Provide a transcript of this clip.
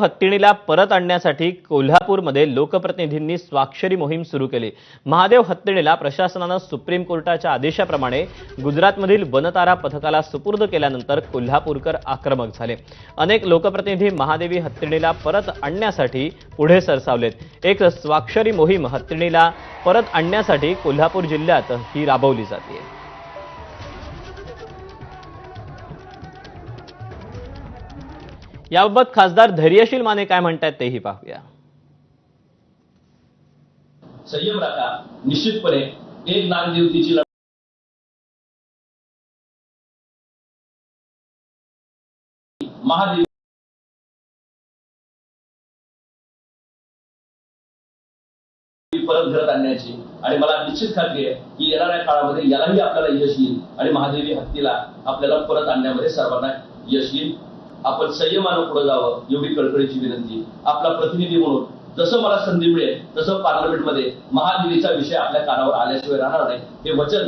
हत्तीणीला परत आणण्यासाठी कोल्हापूरमध्ये लोकप्रतिनिधींनी स्वाक्षरी मोहीम सुरू केली. महादेव हत्तीणीला प्रशासनानं सुप्रीम कोर्टाच्या आदेशाप्रमाणे गुजरातमधील वनतारा पथकाला सुपूर्द केल्यानंतर कोल्हापूरकर आक्रमक झाले. अनेक लोकप्रतिनिधी महादेवी हत्तीणीला परत आणण्यासाठी पुढे सरसावलेत. एक स्वाक्षरी मोहीम हत्तीणीला परत आणण्यासाठी कोल्हापूर जिल्ह्यात ही राबवली जाते. याबाबत खासदार धैर्यशील माने काय म्हणतात तेही पाहूया. संयम राखा. निश्चितपणे एक नागदेवतेची महादेव परत घरात आणण्याची. आणि मला निश्चित खात्री आहे की येणाऱ्या काळामध्ये यालाही आपल्याला यश येईल. आणि महादेवी हत्तीला आपल्याला परत आणण्यामध्ये सर्वांना यश येईल. आपण संयमानं पुढे जावं एवढी कळकळीची विनंती. आपला प्रतिनिधी म्हणून जसं मला संधी मिळेल तसं पार्लमेंटमध्ये महादेवीचा विषय आपल्या कानावर आल्याशिवाय राहणार नाही. हे वचन